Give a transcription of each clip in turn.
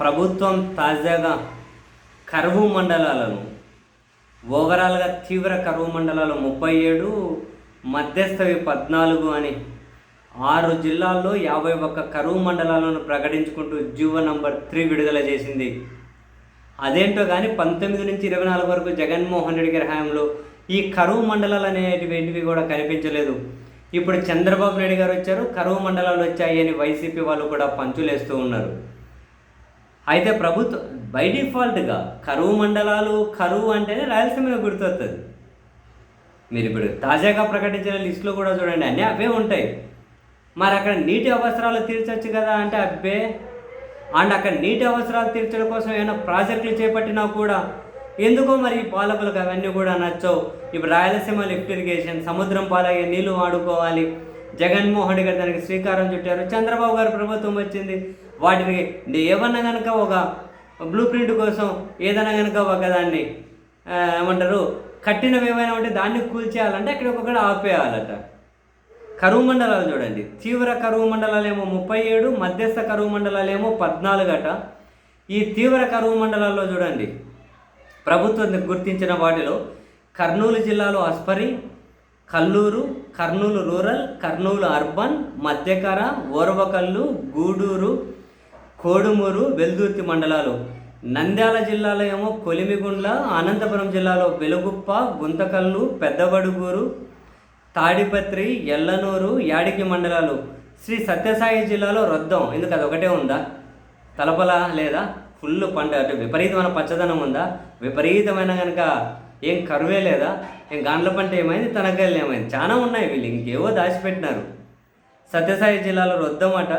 ప్రభుత్వం తాజాగా కరువు మండలాలను ఓవరాల్గా తీవ్ర కరువు మండలాలు ముప్పై ఏడు మధ్యస్థవి పద్నాలుగు అని ఆరు జిల్లాల్లో యాభై ఒక్క కరువు మండలాలను ప్రకటించుకుంటూ జీవో నంబర్ త్రీ విడుదల చేసింది. అదేంటో కానీ పంతొమ్మిది నుంచి ఇరవై నాలుగు వరకు జగన్మోహన్ రెడ్డి గారి హయాంలో ఈ కరువు మండలాలు అనేటివి కూడా కనిపించలేదు. ఇప్పుడు చంద్రబాబు నాయుడు గారు వచ్చారు కరువు మండలాలు వచ్చాయి అని వైసీపీ వాళ్ళు కూడా పంచులేస్తూ ఉన్నారు. అయితే ప్రభుత్వం బై డిఫాల్ట్గా కరువు మండలాలు కరువు అంటేనే రాయలసీమలో గుర్తొస్తుంది మీరు ఇప్పుడు తాజాగా ప్రకటించిన లిస్టులో కూడా చూడండి అన్నీ అవే ఉంటాయి. మరి అక్కడ నీటి అవసరాలు తీర్చొచ్చు కదా అంటే అబ్బే. అండ్ అక్కడ నీటి అవసరాలు తీర్చడం కోసం ఏమైనా ప్రాజెక్టులు చేపట్టినా కూడా ఎందుకో మరి పాలకులకు అవన్నీ కూడా నచ్చవు. ఇప్పుడు రాయలసీమ లిఫ్ట్ ఇరిగేషన్ సముద్రం పాలయ్యే నీళ్ళు వాడుకోవాలి. జగన్మోహన్ రెడ్డి గారు దానికి శ్రీకారం చుట్టారు. చంద్రబాబు గారు ప్రభుత్వం వచ్చింది. వాటిని ఏమన్నా కనుక ఒక బ్లూ ప్రింట్ కోసం ఏదైనా కనుక ఒక దాన్ని ఏమంటారు కట్టినవి ఏమైనా ఉంటే దాన్ని కూల్చేయాలంటే అక్కడ ఒక్కొక్కటి ఆపేయాలట. కరువు మండలాలు చూడండి. తీవ్ర కరువు మండలాలేమో ముప్పై ఏడు మధ్యస్థ కరువు మండలాలేమో పద్నాలుగు అట ఈ తీవ్ర కరువు మండలాల్లో చూడండి. ప్రభుత్వం గుర్తించిన వాటిలో కర్నూలు జిల్లాలో అస్పరి కల్లూరు కర్నూలు రూరల్ కర్నూలు అర్బన్ మధ్యకర ఓర్వకల్లు గూడూరు కోడుమూరు వెల్దుర్తి మండలాలు. నంద్యాల జిల్లాలో ఏమో కొలిమిగుండ్ల అనంతపురం జిల్లాలో వెలుగుప్ప గుంతకల్లు పెద్దబడుగూరు తాడిపత్రి ఎల్లనూరు యాడికి మండలాలు. శ్రీ సత్యసాయి జిల్లాలో రొద్దం. ఎందుకు అది ఒకటే ఉందా? తలపల లేదా? ఫుల్ పంట. అంటే విపరీతమైన పచ్చదనం ఉందా? విపరీతమైన కనుక ఏం కరువే లేదా? ఏం గాండ్ల పంట ఏమైంది? తనకాయలు ఏమైంది? చాలా ఉన్నాయి వీళ్ళు ఇంకేవో దాచిపెట్టినారు. సత్యసాయి జిల్లాలో రొద్దమట.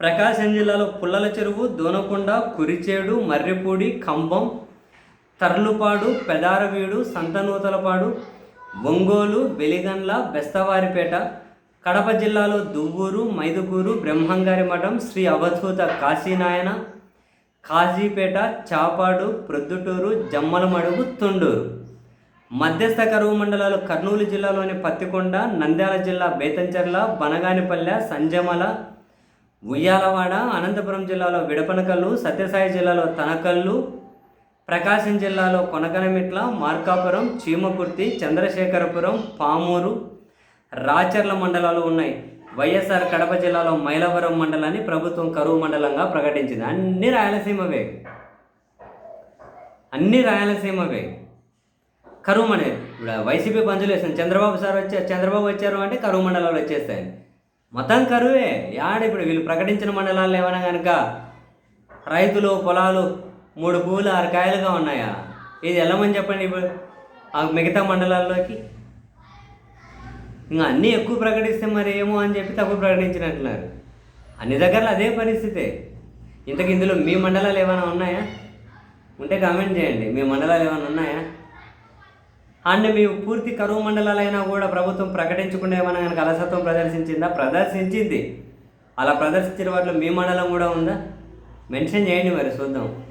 ప్రకాశం జిల్లాలో పుల్లల చెరువు దోనకొండ కురిచేడు మర్రిపూడి కంబం తర్లుపాడు పెదారవీడు సంతనూతలపాడు ఒంగోలు వెలిగండ్ల బెస్తవారిపేట కడప జిల్లాలో దువ్వూరు మైదుకూరు బ్రహ్మంగారి మఠం శ్రీ అవధూత కాశీనాయన కాజీపేట చాపాడు ప్రొద్దుటూరు జమ్మలమడుగు తుండూరు. మధ్యస్థ కరువు మండలాలు కర్నూలు జిల్లాలోని పత్తికొండ నంద్యాల జిల్లా బేతంచెర్ల బనగానిపల్లె సంజమల ఉయ్యాలవాడ అనంతపురం జిల్లాలో విడపనకల్లు సత్యసాయి జిల్లాలో తనకల్లు ప్రకాశం జిల్లాలో కొనకనమిట్ల మార్కాపురం చీమకుర్తి చంద్రశేఖరపురం పామూరు రాచర్ల మండలాలు ఉన్నాయి. వైఎస్ఆర్ కడప జిల్లాలో మైలవరం మండలాన్ని ప్రభుత్వం కరువు మండలంగా ప్రకటించింది. అన్ని రాయలసీమవే అన్ని రాయలసీమవే కరువు మండలి ఇప్పుడు వైసీపీ పంచులు వేసింది. చంద్రబాబు సార్ వచ్చారు చంద్రబాబు వచ్చారు అంటే కరువు మండలాలు వచ్చేస్తాయి మొత్తం కరువే. యాడ ఇప్పుడు వీళ్ళు ప్రకటించిన మండలాలు ఏమైనా కనుక రైతులు పొలాలు మూడు పూలు ఆరు కాయలుగా ఉన్నాయా? ఇది వెళ్ళమని చెప్పండి ఇప్పుడు. ఆ మిగతా మండలాల్లోకి. ఇంకా అన్నీ ఎక్కువ ప్రకటిస్తే మరి ఏమో అని చెప్పి తక్కువ ప్రకటించినట్లున్నారు అన్ని దగ్గరలో అదే పరిస్థితే. ఇంతకు ఇందులో మీ మండలాలు ఏమైనా ఉన్నాయా? ఉంటే కామెంట్ చేయండి. మీ మండలాలు ఏమైనా ఉన్నాయా? అండ్ మీ పూర్తి కరువు మండలాలైనా కూడా ప్రభుత్వం ప్రకటించకుండా ఏమైనా కనుక అలసత్వం ప్రదర్శించిందా? ప్రదర్శించింది. అలా ప్రదర్శించిన వాటిలో మీ మండలం కూడా ఉందా? మెన్షన్ చేయండి మరి చూద్దాం.